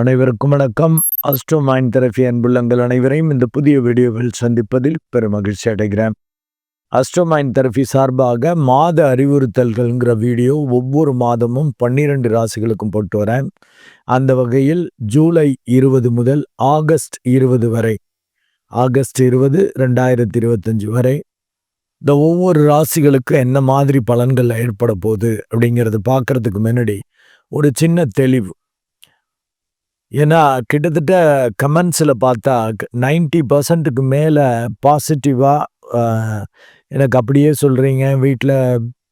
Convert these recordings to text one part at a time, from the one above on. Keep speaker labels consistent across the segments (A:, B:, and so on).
A: அனைவருக்கும் வணக்கம். Astro mind therapy அன்புள்ளங்கள் அனைவரையும் இந்த புதிய வீடியோவில் சந்திப்பதில் பெரும் மகிழ்ச்சி அடைகிறேன். அஸ்ட்ரோ மைண்ட் தெரபி சார்பாக மாத அறிவுறுத்தல்கள்ங்கிற வீடியோ ஒவ்வொரு மாதமும் பன்னிரெண்டு ராசிகளுக்கும் போட்டு வரேன். அந்த வகையில் ஜூலை இருபது முதல் ஆகஸ்ட் இருபது வரை ஆகஸ்ட் இருபது ரெண்டாயிரத்தி இருபத்தஞ்சு வரை இந்த ஒவ்வொரு ராசிகளுக்கு என்ன மாதிரி பலன்கள் ஏற்பட போகுது அப்படிங்கிறத பார்க்கறதுக்கு முன்னாடி ஒரு சின்ன தெளிவு. ஏன்னா கிட்டத்தட்ட கமெண்ட்ஸில் பார்த்தா நைன்டி பர்சன்ட்டுக்கு மேலே பாசிட்டிவாக எனக்கு அப்படியே சொல்கிறீங்க வீட்டில்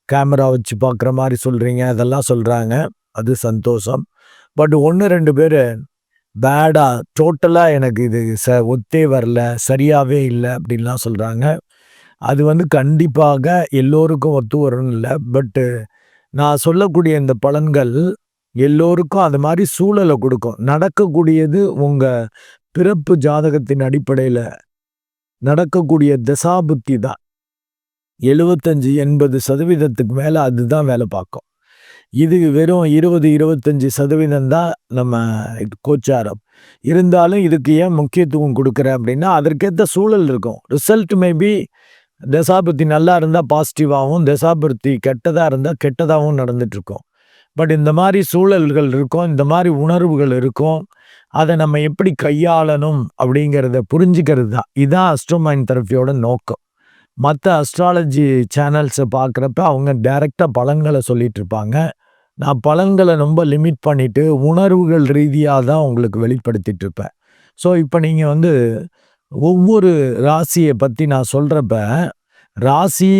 A: கேமரா வச்சு பார்க்குற மாதிரி சொல்கிறீங்க அதெல்லாம் சொல்கிறாங்க அது சந்தோஷம். பட் ஒன்று ரெண்டு பேர் பேடாக டோட்டலாக எனக்கு இது ச ஒத்தே வரல சரியாகவே இல்லை அப்படின்லாம் சொல்கிறாங்க அது வந்து கண்டிப்பாக எல்லோருக்கும் ஒத்து வரணும் இல்லை. பட்டு நான் சொல்லக்கூடிய இந்த பலன்கள் எல்லோருக்கும் அது மாதிரி சூழலை கொடுக்கும். நடக்கக்கூடியது உங்கள் பிறப்பு ஜாதகத்தின் அடிப்படையில் நடக்கக்கூடிய தசாபுத்தி தான். எழுபத்தஞ்சு எண்பது சதவீதத்துக்கு மேலே அதுதான் வேலை பார்க்கும். இது வெறும் இருபது இருபத்தஞ்சி சதவீதம் தான் நம்ம கோச்சாரம். இருந்தாலும் இதுக்கு ஏன் முக்கியத்துவம் கொடுக்குறேன் அப்படின்னா அதற்கேற்ற சூழல் இருக்கும். ரிசல்ட் மேபி தசாபுத்தி நல்லா இருந்தால் பாசிட்டிவாகவும் தசாபுத்தி கெட்டதாக இருந்தால் கெட்டதாகவும் நடந்துட்டுருக்கோம் பட் இந்த மாதிரி சூழல்கள் இருக்கும் இந்த மாதிரி உணர்வுகள் இருக்கும் அதை நம்ம எப்படி கையாளணும் அப்படிங்கிறத புரிஞ்சுக்கிறது தான். இதுதான் அஸ்ட்ரோமைன் தெரப்பியோட நோக்கம். மற்ற அஸ்ட்ராலஜி சேனல்ஸை பார்க்குறப்ப அவங்க டைரெக்டாக பலன்களை சொல்லிட்டு இருப்பாங்க. நான் பலன்களை ரொம்ப லிமிட் பண்ணிவிட்டு உணர்வுகள் ரீதியாக தான் உங்களுக்கு வெளிப்படுத்திட்டு இருப்பேன். ஸோ இப்போ நீங்கள் வந்து ஒவ்வொரு ராசியை பற்றி நான் சொல்கிறப்ப ராசி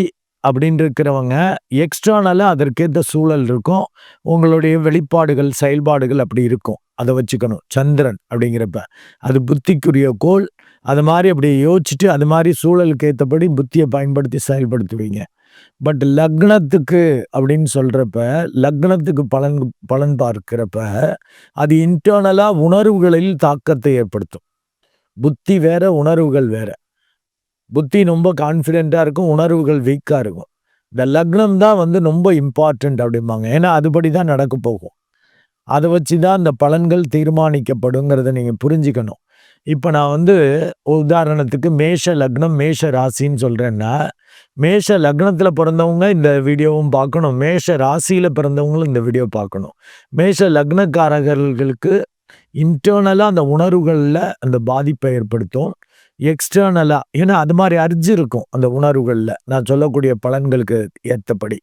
A: அப்படின்னு இருக்கிறவங்க எக்ஸ்ட்ரானலாக அதற்கேற்ற சூழல் இருக்கும். உங்களுடைய வெளிப்பாடுகள் செயல்பாடுகள் அப்படி இருக்கும். அதை வச்சுக்கணும். சந்திரன் அப்படிங்கிறப்ப. அது புத்திக்குரிய கோல் அது மாதிரி அப்படி யோசிச்சுட்டு அது மாதிரி சூழலுக்கு ஏற்றபடி புத்தியை பயன்படுத்தி செயல்படுத்துவீங்க. பட் லக்னத்துக்கு அப்படின்னு சொல்கிறப்ப லக்னத்துக்கு பலன் பலன் பார்க்கிறப்ப அது இன்டர்னலாக உணர்வுகளில் தாக்கத்தை ஏற்படுத்தும். புத்தி வேற உணர்வுகள் வேறு. புத்தி ரொம்ப கான்ஃபிடெண்ட்டாக இருக்கும் உணர்வுகள் வீக்காக இருக்கும். இந்த லக்னம் தான் வந்து ரொம்ப இம்பார்ட்டண்ட் அப்படிம்பாங்க. ஏன்னா அதுபடி தான் நடக்க போகும். அதை வச்சு தான் இந்த பலன்கள் தீர்மானிக்கப்படுங்கிறத நீங்கள் புரிஞ்சுக்கணும். இப்போ நான் வந்து உதாரணத்துக்கு மேஷ லக்னம் மேஷ ராசின்னு சொல்கிறேன்னா மேஷ லக்னத்தில் பிறந்தவங்க இந்த வீடியோவும் பார்க்கணும். மேஷ ராசியில் பிறந்தவங்களும் இந்த வீடியோ பார்க்கணும். மேஷ லக்னக்காரர்களுக்கு இன்டர்னலாக அந்த உணர்வுகளில் அந்த பாதிப்பை ஏற்படுத்தும். எக்ஸ்டர்னலாக ஏன்னா அது மாதிரி அரிஞ்சு இருக்கும் அந்த உணர்வுகளில். நான் சொல்லக்கூடிய பலன்களுக்கு ஏற்றபடி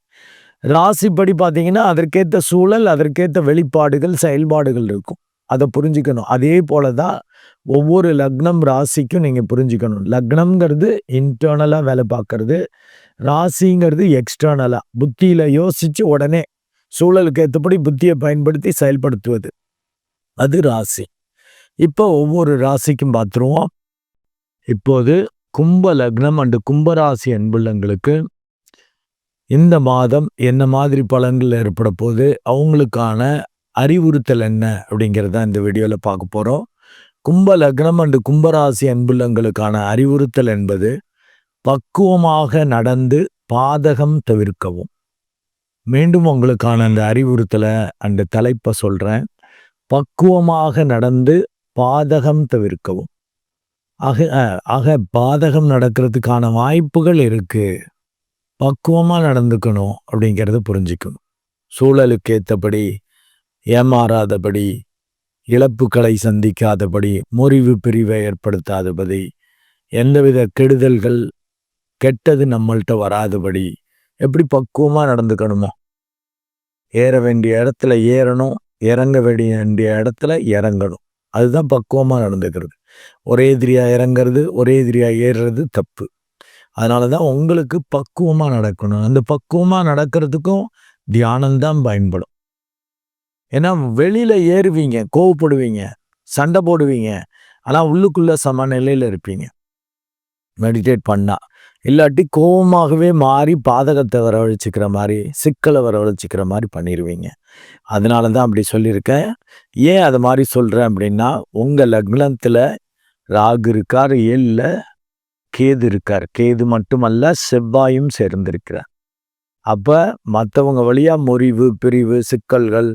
A: ராசிப்படி பார்த்தீங்கன்னா அதற்கேற்ற சூழல் அதற்கேற்ற வெளிப்பாடுகள் செயல்பாடுகள் இருக்கும். அதை புரிஞ்சுக்கணும். அதே போல தான் ஒவ்வொரு லக்னம் ராசிக்கும் நீங்கள் புரிஞ்சுக்கணும். லக்னம்ங்கிறது இன்டர்னலாக வேலை பார்க்கறது. ராசிங்கிறது எக்ஸ்டர்னலாக புத்தியில் யோசித்து உடனே சூழலுக்கு ஏற்றபடி புத்தியை பயன்படுத்தி செயல்படுத்துவது. அது ராசி. இப்போ ஒவ்வொரு ராசிக்கும் பார்த்துருவோம். இப்போது கும்ப லக்னம் அண்டு கும்பராசி அன்புள்ளங்களுக்கு இந்த மாதம் என்ன மாதிரி பலன்கள் ஏற்பட போது அவங்களுக்கான அறிவுறுத்தல் என்ன? அப்படிங்கிறத இந்த வீடியோவில் பார்க்க போகிறோம் கும்ப லக்னம் அண்டு கும்பராசி அன்புள்ளங்களுக்கான அறிவுறுத்தல் என்பது பக்குவமாக நடந்து பாதகம் தவிர்க்கவும். மீண்டும் உங்களுக்கான அந்த அறிவுறுத்தலை அந்த தலைப்பை சொல்கிறேன் பக்குவமாக நடந்து பாதகம் தவிர்க்கவும். ஆக ஆக பாதகம் நடக்கிறதுக்கான வாய்ப்புகள் இருக்குது பக்குவமாக நடந்துக்கணும் அப்படிங்கிறத புரிஞ்சுக்கணும். சூழலுக்கு ஏற்றபடி ஏமாறாதபடி இழப்புகளை சந்திக்காதபடி முறிவு பிரிவை ஏற்படுத்தாதபடி எந்தவித கெடுதல்கள் கெட்டது நம்மள்கிட்ட வராதபடி எப்படி பக்குவமாக நடந்துக்கணுமோ. ஏற வேண்டிய இடத்துல ஏறணும் இறங்க வேண்டிய இடத்துல இறங்கணும். அதுதான் பக்குவமாக நடந்துக்கிறது. ஒரே எதிரியாக இறங்கிறது ஒரே எதிரியாக ஏறுறது தப்பு. அதனால தான் உங்களுக்கு பக்குவமாக நடக்கணும். அந்த பக்குவமாக நடக்கிறதுக்கும் தியானம்தான் பயன்படும். ஏன்னா வெளியில் ஏறுவீங்க கோவப்படுவீங்க சண்டை போடுவீங்க. ஆனால் உள்ளுக்குள்ளே சமநிலையில் இருப்பீங்க. மெடிடேட் பண்ணால் இல்லாட்டி கோபமாகவே மாறி பாதகத்தை வரவழைச்சிக்கிற மாதிரி சிக்கலை வரவழைச்சிக்கிற மாதிரி பண்ணிடுவீங்க அதனால தான் அப்படி சொல்லியிருக்கேன். ஏன் அது மாதிரி சொல்கிறேன் அப்படின்னா உங்கள் லக்னத்தில் ராகு இருக்கார் ஏழில் கேது இருக்கார். கேது மட்டுமல்ல செவ்வாயும் சேர்ந்திருக்கிறார். அப்போ மற்றவங்க வழியாக முறிவு பிரிவு சிக்கல்கள்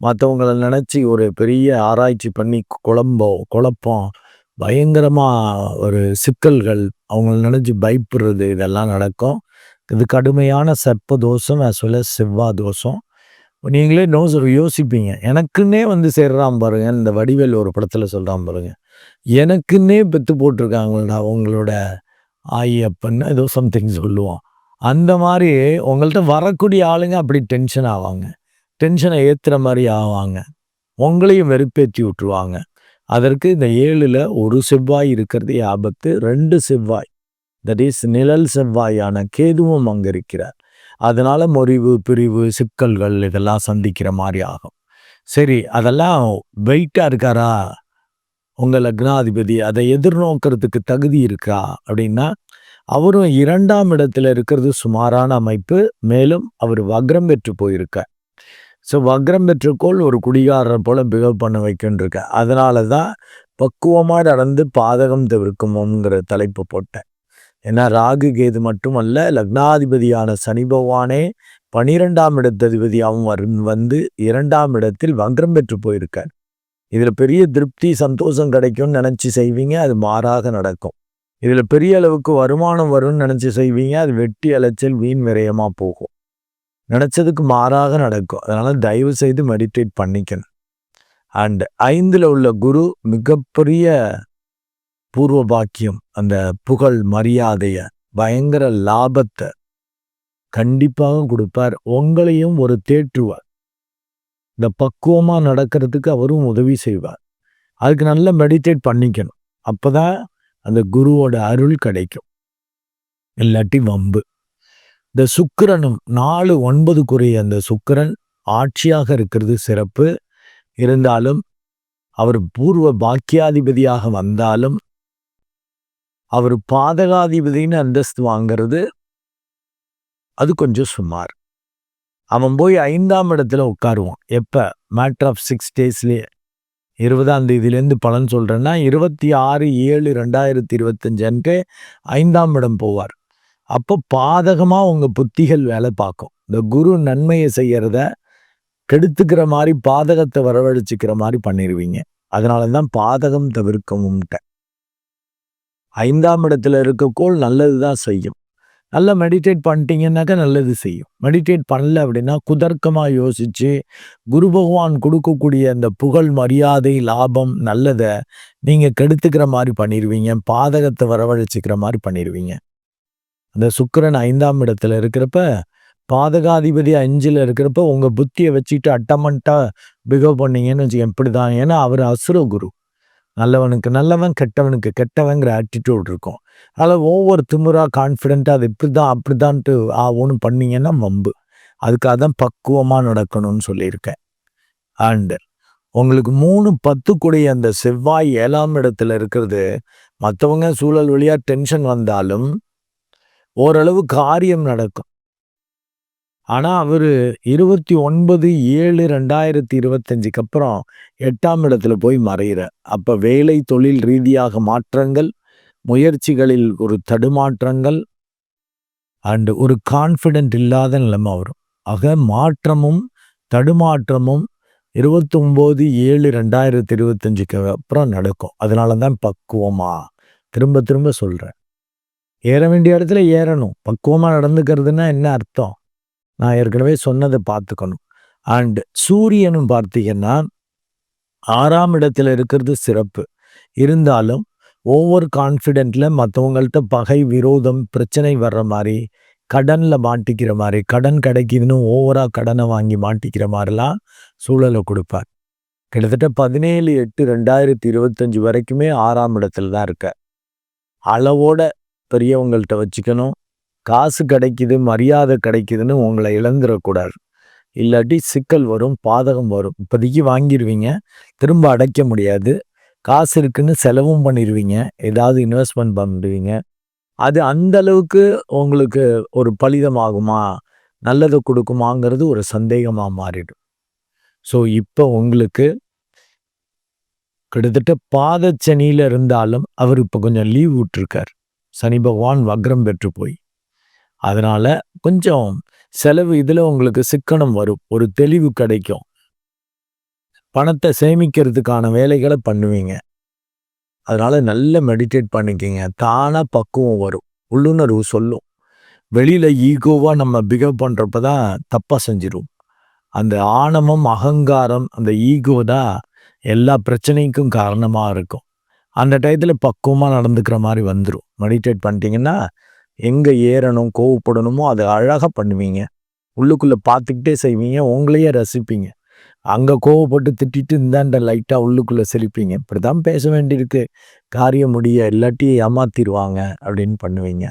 A: மற்றவங்கள நினச்சி ஒரு பெரிய ஆராய்ச்சி பண்ணி குழம்போ குழப்பம் பயங்கரமாக ஒரு சிக்கல்கள் அவங்கள நினச்சி பயப்படுறது இதெல்லாம் நடக்கும். இது கடுமையான சர்ப்ப தோஷம் சொல்ல செவ்வா தோஷம். நீங்களே நோ யோசிப்பீங்க. எனக்குன்னே வந்து சேர்றான் பாருங்க. இந்த வடிவேல் ஒரு படத்தில் சொல்கிறான் பாருங்க. எனக்குன்னே பெற்று போட்டிருக்காங்கடா அவங்களோட ஆயி அப்பன்னு ஏதோ சம்திங் சொல்லுவோம் அந்த மாதிரி உங்கள்கிட்ட வரக்கூடிய ஆளுங்க அப்படி டென்ஷன் ஆவாங்க. டென்ஷனை ஏற்றுற மாதிரி ஆவாங்க. உங்களையும் வெறுப்பேற்றி விட்டுருவாங்க. அதற்கு இந்த ஏழில் ஒரு செவ்வாய் இருக்கிறது. ஆபத்து ரெண்டு செவ்வாய். தட் இஸ் நிழல் செவ்வாயான கேதுவும் அங்கே இருக்கிறார் அதனால் முறிவு பிரிவு சிக்கல்கள் இதெல்லாம் சந்திக்கிற மாதிரி ஆகும். சரி அதெல்லாம் வெயிட்டாக இருக்காரா? உங்கள் லக்னாதிபதி அதை எதிர்நோக்கிறதுக்கு தகுதி இருக்கா? அப்படின்னா அவரும் இரண்டாம் இடத்துல இருக்கிறது சுமாரான அமைப்பு. மேலும் அவர் வக்ரம் பெற்று போயிருக்கார். ஸோ வக்ரம் பெற்றுக்கோள் ஒரு குடிகாரர் போல் பிகவ் பண்ண வைக்கின்றிருக்க. அதனால தான் பக்குவமாக நடந்து பாதகம் தவிர்க்குமோங்கிற தலைப்பு போட்டேன். ஏன்னா ராகு கேது மட்டுமல்ல லக்னாதிபதியான சனி பகவானே பனிரெண்டாம் இடத்ததிபதியாகவும் வந்து இரண்டாம் இடத்தில் வக்ரம் பெற்று போயிருக்கார். இதில் பெரிய திருப்தி சந்தோஷம் கிடைக்கும்னு நினச்சி செய்வீங்க அது மாறாக நடக்கும். இதில் பெரிய அளவுக்கு வருமானம் வரும்னு நினச்சி செய்வீங்க அது வெட்டி அலைச்சல் வீண் விரயமாக போகும். நினச்சதுக்கு மாறாக நடக்கும். அதனால் தயவு செய்து மெடிடேட் பண்ணிக்கணும். அண்ட் ஐந்தில் உள்ள குரு மிகப்பெரிய பூர்வ பாக்கியம் அந்த புகழ் மரியாதையை பயங்கர லாபத்தை கண்டிப்பாக கொடுப்பார். உங்களையும் ஒரு தேற்றுவார். இந்த பக்குவமாக நடக்கிறதுக்கு அவரும் உதவி செய்வார். அதுக்கு நல்லா மெடிடேட் பண்ணிக்கணும். அப்போ தான் அந்த குருவோட அருள் கிடைக்கும். இல்லாட்டி வம்பு. இந்த சுக்கரனும் நாலு ஒன்பதுக்குரிய அந்த சுக்கரன் ஆட்சியாக இருக்கிறது சிறப்பு. இருந்தாலும் அவர் பூர்வ பாக்கியாதிபதியாக வந்தாலும் அவர் பாதகாதிபதினு அந்தஸ்து வாங்கிறது அது கொஞ்சம் சுமார். அவன் போய் ஐந்தாம் இடத்துல உட்காருவான். எப்போ? மேட்ரு ஆஃப் சிக்ஸ் டேஸ்லேயே இருபதாம் தேதியிலேருந்து பலன் சொல்கிறேன்னா இருபத்தி ஆறு ஏழு ரெண்டாயிரத்தி இருபத்தஞ்சு அன்றைக்கு ஐந்தாம் இடம் போவார். அப்போ பாதகமாக உங்கள் புத்திகள் வேலை பார்க்கும். இந்த குரு நன்மையை செய்கிறத கெடுத்துக்கிற மாதிரி பாதகத்தை வரவழைச்சிக்கிற மாதிரி பண்ணிடுவீங்க அதனால தான் பாதகம் தவிர்க்கவும்ட்ட. ஐந்தாம் இடத்துல இருக்கக்கோள் நல்லது தான் செய்யும். நல்லா மெடிடேட் பண்ணிட்டீங்கன்னாக்கா நல்லது செய்யும். மெடிடேட் பண்ணல அப்படின்னா குதர்க்கமாக யோசித்து குரு பகவான் கொடுக்கக்கூடிய அந்த புகழ் மரியாதை லாபம் நல்லதை நீங்கள் கெடுத்துக்கிற மாதிரி பண்ணிடுவீங்க பாதகத்தை வரவழைச்சிக்கிற மாதிரி பண்ணிடுவீங்க அந்த சுக்கரன் ஐந்தாம் இடத்துல இருக்கிறப்ப பாதகாதிபதி அஞ்சில் இருக்கிறப்ப உங்கள் புத்தியை வச்சுக்கிட்டு அட்டமெண்ட்டாக பிகவ் பண்ணீங்கன்னு வச்சுக்க எப்படி தான் ஏன்னா அவர் அசுர குரு. நல்லவனுக்கு நல்லவன் கெட்டவனுக்கு கெட்டவங்கிற ஆட்டிடியூட் இருக்கும். அதில் ஒவ்வொரு திமுறா கான்ஃபிடென்ட்டாக அது இப்படி தான் அப்படி தான்ட்டு ஆகும்னு பண்ணீங்கன்னா வம்பு. அதுக்காக தான் பக்குவமாக நடக்கணும்னு சொல்லியிருக்கேன். அண்டு உங்களுக்கு மூணு பத்து கூடிய அந்த செவ்வாய் ஏழாம் இடத்துல இருக்கிறது மற்றவங்க சூழல் வழியாக டென்ஷன் வந்தாலும் ஓரளவு காரியம் நடக்கும். ஆனால் அவர் இருபத்தி ஒன்பது ஏழு ரெண்டாயிரத்தி இருபத்தஞ்சுக்கு அப்புறம் எட்டாம் இடத்துல போய் மறைகிற அப்போ வேலை தொழில் ரீதியாக மாற்றங்கள் முயற்சிகளில் ஒரு தடுமாற்றங்கள் அண்டு ஒரு கான்ஃபிடென்ட் இல்லாத நிலைமை வரும். ஆக மாற்றமும் தடுமாற்றமும் இருபத்தொம்போது ஏழு ரெண்டாயிரத்தி இருபத்தஞ்சுக்கு அப்புறம் நடக்கும். அதனால தான் பக்குவமா திரும்ப திரும்ப சொல்கிறேன் ஏற வேண்டிய இடத்துல ஏறணும். பக்குவமாக நடந்துக்கிறதுனா என்ன அர்த்தம்? நான் ஏற்கனவே சொன்னதை பார்த்துக்கணும். அண்ட் சூரியனும் பார்த்தீங்கன்னா ஆறாம் இடத்துல இருக்கிறது சிறப்பு. இருந்தாலும் ஓவர் கான்ஃபிடென்ட்டில் மற்றவங்கள்ட்ட பகை விரோதம் பிரச்சனை வர்ற மாதிரி கடனில் மாட்டிக்கிற மாதிரி கடன் கிடைக்குதுன்னு ஓவராக கடனை வாங்கி மாட்டிக்கிற மாதிரிலாம் சூழலை கொடுப்பார். கிட்டத்தட்ட பதினேழு எட்டு ரெண்டாயிரத்தி இருபத்தஞ்சி வரைக்குமே ஆறாம் இடத்துல தான் இருக்க அளவோட பெரியவங்கள்ட்ட வச்சுக்கணும். காசு கிடைக்குது மரியாதை கிடைக்குதுன்னு உங்களை இழந்துடக்கூடாது இல்லாட்டி சிக்கல் வரும் பாதகம் வரும். இப்போதைக்கு வாங்கிடுவீங்க திரும்ப அடைக்க முடியாது. காசு இருக்குன்னு செலவும் பண்ணிடுவீங்க ஏதாவது இன்வெஸ்ட்மெண்ட் பண்ணிடுவீங்க அது அந்த அளவுக்கு உங்களுக்கு ஒரு பலிதமாகுமா? நல்லதை கொடுக்குமாங்கிறது ஒரு சந்தேகமாக மாறிடும். ஸோ இப்போ உங்களுக்கு கிட்டத்தட்ட பாதச்சனியில் இருந்தாலும் அவர் இப்போ கொஞ்சம் லீவ் விட்டுருக்கார். சனி பகவான் வக்ரம் பெற்று போய் அதனால் கொஞ்சம் செலவு இதில் உங்களுக்கு சிக்கனம் வரும். ஒரு தெளிவு கிடைக்கும். பணத்தை சேமிக்கிறதுக்கான வேலைகளை பண்ணுவீங்க. அதனால் நல்ல மெடிடேட் பண்ணிக்கிங்க. தானாக பக்குவம் வரும். உள்ளுணர்வு சொல்லும். வெளியில் ஈகோவாக நம்ம பிகேவ் பண்ணுறப்ப தான் தப்பாக செஞ்சிடும் அந்த ஆணவம் அகங்காரம் அந்த ஈகோ தான் எல்லா பிரச்சனைக்கும் காரணமாக இருக்கும். அந்த டயத்தில் பக்குவமாக நடந்துக்கிற மாதிரி வந்துடும் மெடிடேட் பண்ணிட்டீங்கன்னா எங்கே ஏறணும் கோவப்படணுமோ அதை அழகாக பண்ணுவீங்க. உள்ளுக்குள்ளே பார்த்துக்கிட்டே செய்வீங்க உங்களையே ரசிப்பீங்க. அங்கே கோவப்பட்டு திட்டிட்டு இந்தாண்ட லைட்டாக உள்ளுக்குள்ளே செழிப்பீங்க இப்படி தான் பேச வேண்டியிருக்கு. காரியம் முடிய இல்லாட்டி ஏமாத்திடுவாங்க அப்படின்னு பண்ணுவீங்க.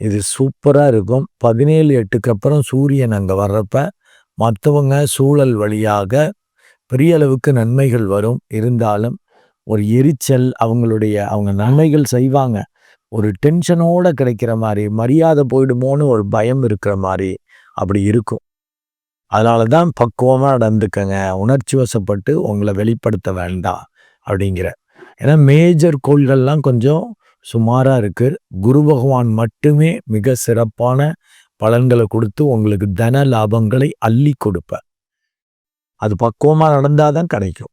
A: இது சூப்பராக இருக்கும். பதினேழு எட்டுக்கு அப்புறம் சூரியன் அங்கே வர்றப்ப மற்றவங்க சூழல் வழியாக பெரிய அளவுக்கு நன்மைகள் வரும். இருந்தாலும் ஒரு எரிச்சல் அவங்களுடைய அவங்க நன்மைகள் செய்வாங்க. ஒரு டென்ஷனோட கிடைக்கிற மாதிரி மரியாதை போயிடுமோன்னு ஒரு பயம் இருக்கிற மாதிரி அப்படி இருக்கும். அதனால தான் பக்குவமாக நடந்துக்கங்க. உணர்ச்சி வசப்பட்டு உங்களை வெளிப்படுத்த வேண்டாம் அப்படிங்கிற. ஏன்னா மேஜர் கோள்கள்லாம் கொஞ்சம் சுமாராக இருக்குது குரு பகவான் மட்டுமே மிக சிறப்பான பலன்களை கொடுத்து உங்களுக்கு தன லாபங்களை அள்ளி கொடுப்ப அது பக்குவமாக நடந்தால் தான் கிடைக்கும்.